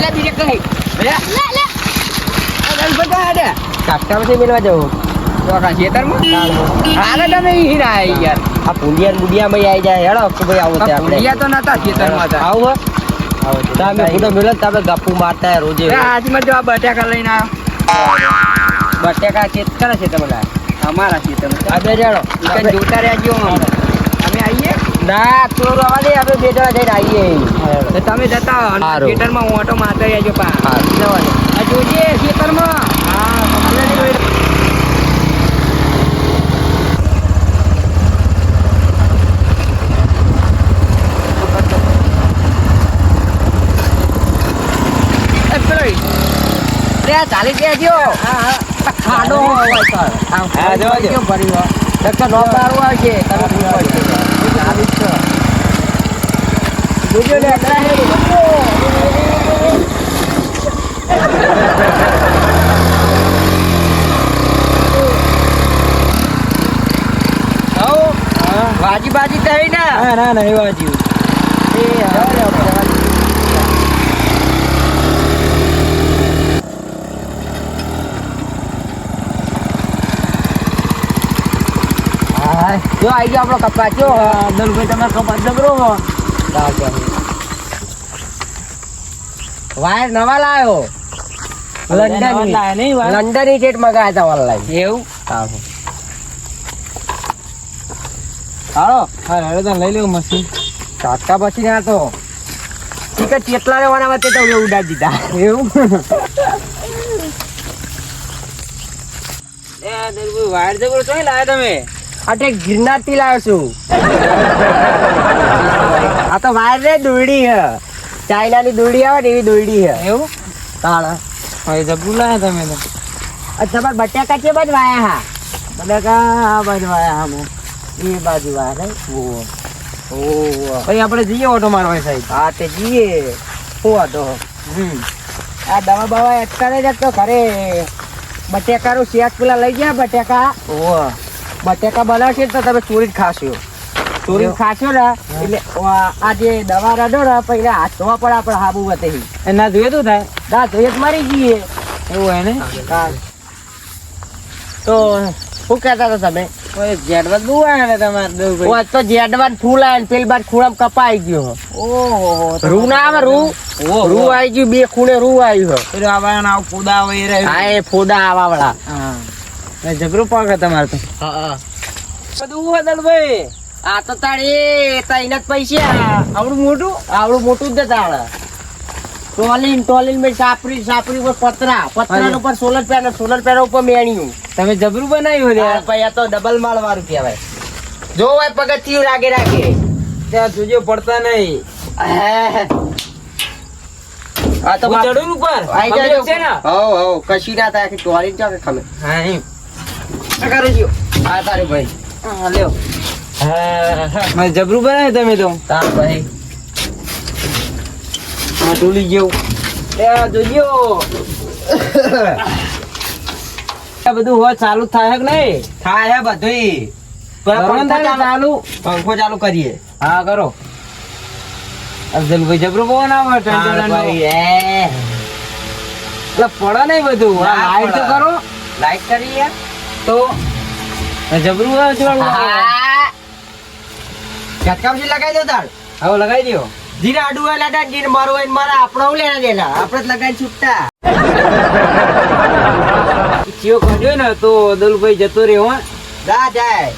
લે બીજે કઈ. કાટકામાંથી મેળવા જવું. તો કા ખેતરમાં? તાળમાં. હાલે તમે હીરા આઈ યાર આ પુંડિયા ને બુડિયા માં આવી જાય. હેડો કે ભાઈ આવું છે આ તો નતા ખેતરમાં હતા. આવું હે? તમે બુડો મેળો તમે ગપ્પુ મારતા રોજે. એ આજમાં જો આ બટાકા લઈને આવ્યો. બટેકા ચેત કરે છે તમે અમારા ખેતરમાં. આ બે જણો. ઈ કઈ જોતા રહેજો અમે આવીએ ના તું રવા દે આપણે બે જણા જઈને આવીએ. તમે જતા. ખેતરમાં હું ઓટો મારતા રહેજો પા. જોજે ખેતરમાં. હા. ચાલી હોય. હા દેજો. ખાડો હોય સર હા, દે. કેમ ભર્યું? નકર આવશે તમે છે. જ. જોજો લે, ભાજી ભાજી થઈ ને ના ના ના એવા એ હવે લે, હવે જવા દે. હા, જો આવી ગયો આપણો કપાસ જો દલભાઈ તમે કપાસ કરો વાયર નવા લાવ્યો લંડન લંડનની ટેટ મગાયા હતા ઓનલાઈન એવું? હા હાલો હા હવે તને લઈ લેવું મશીન. કાકા પછી ના તો. ઠીક છે કેટલા લેવાના વચ્ચે તો ઉડાડી દીધા. એવું? વાયર જગડો ચોઈ લાવ્યા તમે? તે ગિરનારથી લાવ્યો છું. આ તો વાયર રે દોરડી હે. ચાઇના ની દોરડી આવે ને એવી દોરડી હે. એવું? તાળા હવે જબરું લાયા તમે તો. તમારે બટાકા છે બાજુ વાયા હા. બટાકા આ બાજુ આયા હા એ બાજુ વાયા ઓ ઓહો. પછી આપણે જઈએ ઓટો મારવા સાહેબ હા તે જીએ શું હતો હમ. આ દવા બવા અટકાવે જ તો ઘરે બટેકાનું શેક પેલા લઈ ગયા બટેકા. ઓહો. બટેકા બનાવશે તો તમે ચોરી જ ખાશો. ચોરી ખાશો ને એટલે આ જે દવા રડો ને પહેલા હાથ ધોવા પડે આપણે હાબુ વતે ના જોઈએ તો થાય ના જોઈએ તો મરી જઈએ. એવું હોય ને? તો શું કહેતા હતા તમે? કોઈ જેડવત બહુ આવ્યા ને તમારે ઓય તો જેડવાન ફૂલ આવે પેલી બાદ ખૂણામાં કપાઈ ગયો. ઓહો રૂ ના આવે રૂ? રૂ આવી ગયું બે ખૂણે રૂ આવ્યું પેલું આવા આવ આવે હા એ ફોડા આવા વાળા. એ પાકે તમારે તો. હા. બધું આ તો તારે તઈને જ પૈસા. આવડું મોટું? આવડું મોટું જ તાળ. ટોલિન ટોલિન ભાઈ સાપરી સાપરી ઉપર પતરા. પતરા ઉપર સોલર પેનલ સોલર પેનલ ઉપર મેણ્યું. તમે જબરું બનાવ્યું આ ભાઈ આ તો ડબલ માળ વાળું કહેવાય. જો ભાઈ પગથિયું રાગે રાગે ત્યાં જોજો પડતા નહીં. આ તો ચડું ઉપર? આઈ જાય છે ને? હો હો કશી ના થાય કે ટોલીન ચાકે ખમે. હા જો તારે ભાઈ. હા લ્યો. હા. હા જબરું બનાવ્યું તમે તો? તાર ભાઈ. હા ટોલી જેવું. એ જોજો. બધું હોય ચાલુ થાય કે નહીં? થાય હે ને ચાલુ ચાલુ? પંખો ચાલુ કરીએ. હા કરો. અફઝલભાઈ જબરું પવન આવે એટલે પડે નહીં બધું. લાઈટ તો કરો. લાઈટ કરીએ. તો જબરું આવે. ચટકામથી લગાવી દો તાર? હવે લગાવી દો જીને આડું હોય લાટા જીને મારું હોય મારા આપણો હું લેના દેના આપણે જ લગાવી છૂટતા. ચિયો કાઢ્યો ને તો દલભાઈ જતો રહ્યો હો. દા જાય.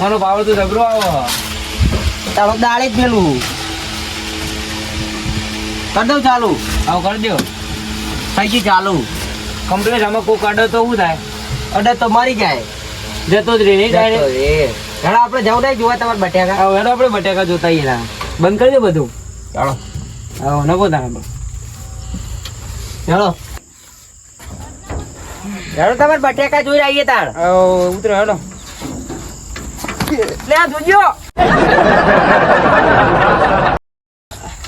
મારો પાવર તો જબરો આવો. તારો દાળે જ પેલું કરી દઉં ચાલુ. આવું કરી દો થઈ ગયું ચાલુ. કમ્પ્લેટ આમાં કોઈ કાઢો તો શું થાય? અડે તો મરી જાય. જતો જ રહે નહીં direct. આપણે જવું નહીં જોવા તમારે બટાકા. હવે આપણે બટાકા જોતા આવીએ બંધ કરી દે બધું. ચાલો. આવો નકો તારે ચાલો. ચાલો તમારે બટાકા જોઈ આવીએ તાર ઉતરો હેડો. લે આ જોજો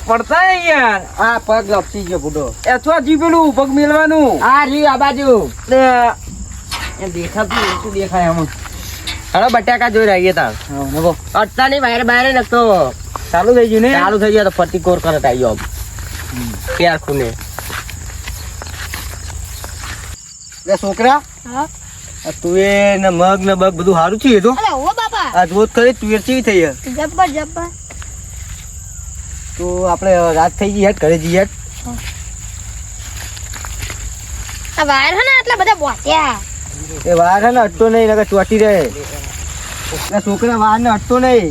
પડતા યાર. આ પગ લપસી ગયો બુડો. એ તો જી પેલું પગ મેલવાનું. આ રી આ બાજુ. દેખાતું દેખાય આમાં. બટેકા જોઈ રહ્યા તાર. આવો અટતા નહીં બહાર બહાર નખતો ચાલુ થઈ ગયું ને? ચાલુ થઈ ગયો તો ફરતી કોર કરત આવી ગયો પ્યાર ખૂને? છોકરા હા? આ તુવેર ને મગ ને બગ બધું સારું છે એ તો? અરે ઓ બાપા. આ જોત ખરી તુવેર ચેવી થઈ? જબ્બર જબ્બર. તો આપણે રાત થઈ ગઈ હેડ ઘરે જઈએ હેડ. આ વાયર હે ને આટલા બધા બોટ્યા. એ વાર હે ને અટતો નહીં નકર ચોટી રહે. એ છોકરા વાર ને અટતો નહીં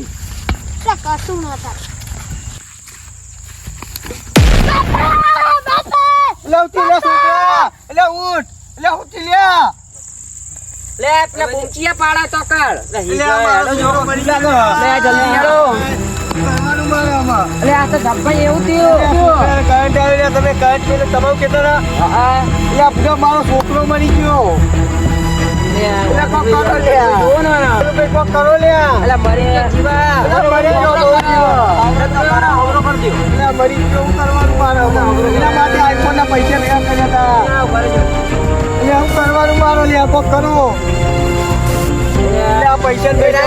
કશું તમે કરંટ તમારું બધો મારો છોકરો મરી ગયો. કરો લ્યા. જુઓ ના. એટલે કોક કરો લ્યા. અલે મરી ગયા જીવા અલે મરી ગયો બહુ જીવો. એટલે આ મરી ગયો એવું કરવાનું મારે એના માટે આઈફોન ના પૈસા ભેગા કર્યા હતા એટલે હું કરવાનું મારો લ્યા કોક કરો પૈસા ભેગા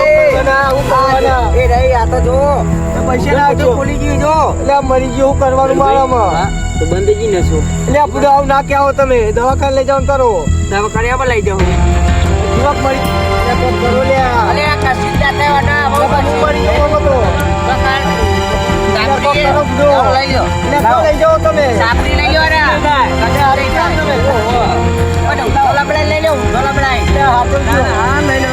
હું કરવાના. એ રહી આ તો જો એ પૈસા ના આપજો. ગયું જો એટલે મરી ગયો એવું કરવાનું મારામાં તો બંધજી નસો એટલે આ બધું આવું ના કહેવો તમે દવાખાને લઈ જાવ કરો દવાખાને લઈ જાઉં જીવક મરી એટલે કોક કરો લ્યા અલે આ કશી જાતે વાના બહુ એટલે હું મરી ગયો એવો તો. સાપરી કરો બધું. લઈ લો એટલે કોક લઈ જાઓ તમે? લઈ લો રે. હારી જાઓ તમે. લબડાઈ લઈ લો લબડાઈ એટલે હાથો જ જો. હા લઈ લો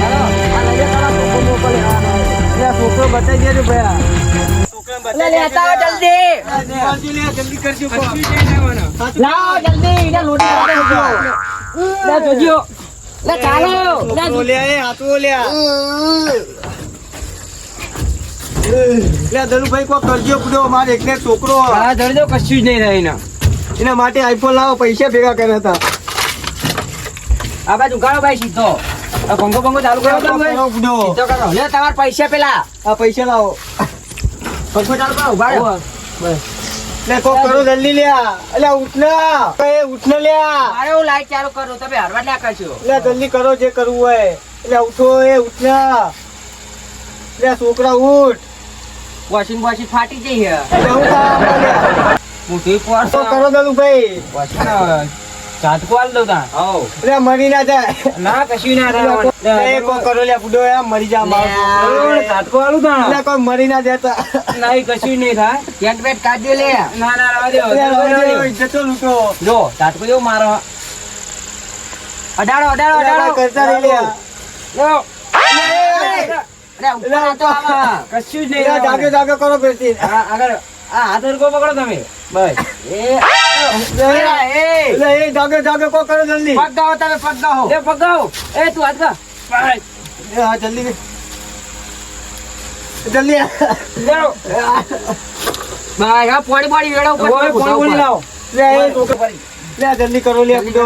હાલો, આ લઈ જાઓ, તારા છોકરો બતાવી દેજો ભયા લેતા જલ્દી. જલ્દી કરજો લાવો જલ્દી લોટી જોજો. લે ચાલો. લે લે હાથો લ્યા લે. ધનુભાઈ કો કરજો પૂરો મારે એકને છોકરો. હા ધરજો કશું જ નહીં રહી ના એના માટે આઈફોન લાવો પૈસા ભેગા કર્યા હતા. આ બાજુ ગાળો ભાઈ સીધો. આ ભંગો પંખો ચાલુ કરો સીધો કરો. લે તમારા પૈસા પેલા. આ પૈસા લાવો. પંખો ચાલુ કરો ઊભા રહો લે કરો જલ્દી લ્યા એટલે ઉઠના. એ ઉઠને લ્યા મારે હું લાઈટ ચાલુ કરું તમે હરવા ના કરશો. જલ્દી કરો જે કરવું હોય. એટલે ઉઠો એ ઉઠના. એટલે છોકરા ઉઠ. વોશિંગ વોશિંગ ફાટી જઈ હે. હું કરો? લ્યા ભાઈ ઝાટકો આલ દઉં તા હો એટલે મરી ના જાય. ના કશું ના થાય. એ કો કરો લ્યા બુડો એ મરી જા મારો. ઝાટકો આલું તા એટલે કોઈ મરી ના જતા નહીં કશું નહીં થાય. પેન્ટ પેટ કાઢજો લે. ના ના રવા દો જે જતો લૂંટો. જો ઝાટકો જેવું મારો. અડાડો અડાડો અડાડો. કરતા રહી લે લો. આવા. કશું જ નહીં જાગે જાગે કરો ફેરથી. આગળ આ હાથ કો પકડો તમે. બસ એ જાગે જાગે કો કરો જલ્દી. પગ તમે પગ એ પગ એ તું હાથ ગા એ હા જલ્દી. જલ્દી. લેવો. બસ આ પોણી પોણી વેળો ઉપર ઓય, પોણી પોણી લાવો. લે એ છોકરા લે જલ્દી કરો લે બીજો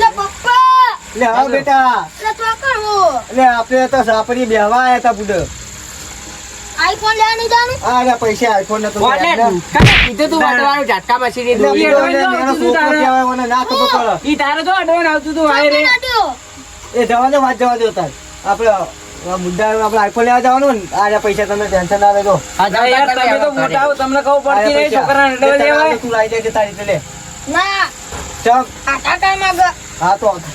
લે પપ્પા. લે હા બેટા. લે ચોકર હો લે આપણે તો સાપરી બેહવા આયા તા બુડો. આઈફોન લેવા નહીં જાનું આ પૈસા આઈફોન નતો વાને એટલે કીધું તું વાટવાનું ઝાટકા મશીની બુડો દોરી. ને એનો છોકરો કહેવાય મને ના ખબર પડે ઈ તારે જો અડવાન આવતું તું વાય રે એ જવા દે વાત જવા દે તાર. આપણે મુદ્દા આપણે આઈફોન લેવા જવાનું ને આ પૈસા તમે ટેન્શન ના લેજો યાર તમે તો મોટા હો તમને ખબર પડતી નહીં છોકરાને તું લાવી દેજે તારી લે. ના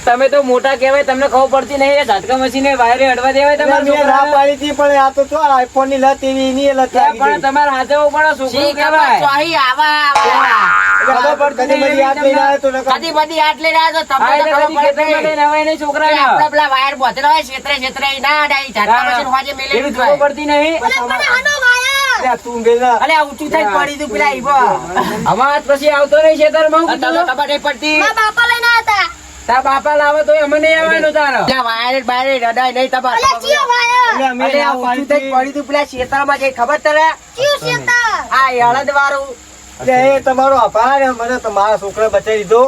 તમે તો મોટા કહેવાય તમને ખબર પડતી નહીં એ ઝાટકા મશીને વાયરે અડવા દેવાય મેં તમારા પાડી હતી પણ આ તો તો આઈફોનની લત એવી એની લત પણ તમારે હાથે પડો છોકરું કહેવાય. ચોહી આવા આવા. એટલે આ કદી બધી યાદ લઈને આવ્યો તો નકર. કદી બધી આટ લઈને આવ્યો તો આ તમને તો એટલે ખબર કદી પડે ખેતરમાં લઈને અવાય નહીં છોકરાને. આપણે પેલા વાયર બોતેલા હોય છેતરે છેતરે ઈ ના અડાય ઈ ઝાટકા મશીન હોજે મેલેલું એવી જ. ખબર હોય. પડતી નહીં. બોલે મને હાનો વાયર એટલે તું ગયેલા. અલે ઊંચું થઈ પડી તું પેલા ઈવો અમાર પછી આવતો નહીં ખેતરમાં હું આ તને કીધું પડતી. મારા બાપા લઈને આવ્યા તાર બાપા લાવે તો અમે નહીં આવવાનું તારો. પેલા વાયર બાયર અડાય નહીં તમારે. હતા ચિયો વાયર એટલે અમે અલે આ ના ઊંચું થઈ પડી તું પેલા ખેતરમાં જઈ ખબર તને? ચિયો શેતાર. આ હળદ વાળું એ તમારો આભાર. મને તમારા છોકરા બચાવી દીધો.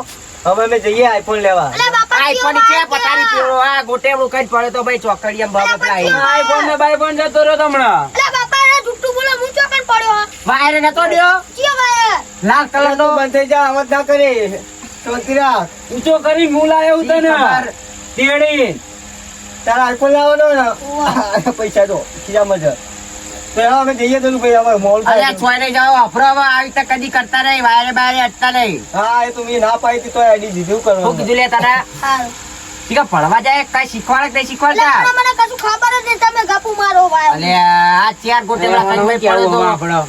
હવે અમે જઈએ આઈફોન લેવા. આઈફોન છે પતારી આ ગોટેમણું કઈ પડે તો ભાઈ ચોકડીયા બાબા પેલા આઈ. આઈફોન ને બાઈફોન જતો રહ્યો હમણાં અલે બાપા એને જુઠ્ઠું બોલો પડ્યો વાયર નતો દ્યો કયો વાયર? લાલ કલર નો. બંધ થઈ જા અવાજ ના કરે. શાંતિ ઊંચો કરી હું લાયો હું તને. તેડી. તારા આઈફોન લાવવાનો ને? પૈસા દો ખીજામાં મજા અમે જઈએ તો ભાઈ હવે મોલ અલ્યા છોય જાઓ અફરો આવી રીતે કદી કરતા નહીં વાયરે બાયરે અટતા નહીં. હા એ તો મેં ના પાડી તો આઈડી દીધું કરો કીધું લે તારા છે, ભણવા જાય કઈ શીખવાડે કઈ નહીં શીખવાડતા? મને કશું ખબર જ નહીં તમે ગપુ મારો ભાઈ. અલે આ ચાર ગોટે વાળા કઈ ભાઈ પડે તો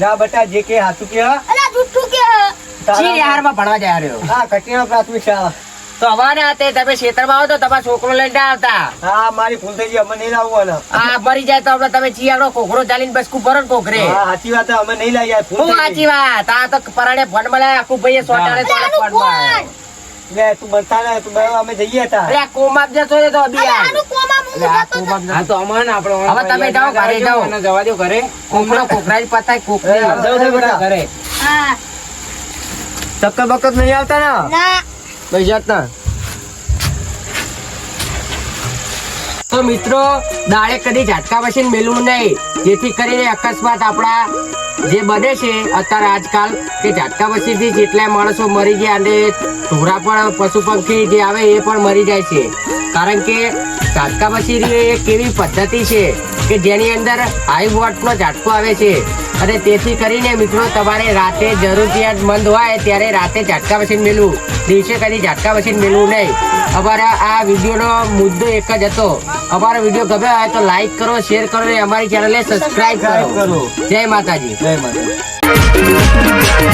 ના બટા જે કે હાથું કે અલા જુઠ્ઠું કે જી યારમાં ભણવા જાય રહ્યો હા કટિયા પ્રાથમિક શાળા તો હવે ને તે તમે ક્ષેત્રમાં આવો તો તમારા છોકરો લઈને આવતા. હા મારી ભૂલ થઈ ગઈ અમે નહીં લાવવાના આ મરી જાય તો આપણે તમે ચિયાડો કોકરો ચાલીને બસકું ભરો ને કોકરે. હા સાચી વાત અમે નહીં હું થઈ સાચી. વાત? આ તો પરાણે ફોન મળે આખું ભાઈએ સોટાડે તો ફોન ફોન. લે તું બનતા ને તું બરાબર અમે જઈએ હતા અરે કોમાપ જશો ને તો અલા આનું કોમાં હું જતો કોમાપ તો અમારે આપણે હવે તમે જાઓ ઘરે જાઓ. જવા દો ઘરે. કોકરો કોકરા જ પતાય કોકરી જાઓ, જાઓ, બેટા. ઘરે. હા. ચક્કર બક્કર નહીં આવતા ને? ના. પૈસા ના. તો મિત્રો દાળે કદી ઝાટકા પછી મેલવું નહીં. જેથી કરીને અકસ્માત આપણા જે બને છે અત્યારે આજકાલ કે ઝાટકા પછીથી જેટલા માણસો મરી ગયા અને ઢોરા પણ પશુ પંખી જે આવે એ પણ મરી જાય છે. કારણ કે ઝાટકા એ એક એવી પદ્ધતિ છે કે જેની અંદર હાઈ વોટનો ઝાટકો આવે છે. અને તેથી કરીને મિત્રો તમારે રાતે જરૂરિયાત મંદ હોય ત્યારે રાતે ઝાટકા મશીન મેળવું દિવસે કદી ઝાટકા મશીન મેળવું નહીં. અમારા આ વિડીયોનો મુદ્દો એક જ હતો. અમારો વીડિયો ગમ્યો હોય તો લાઈક કરો શેર કરો અને અમારી ચેનલને સબસ્ક્રાઇબ કરો. કરો. જય માતાજી. જય માતા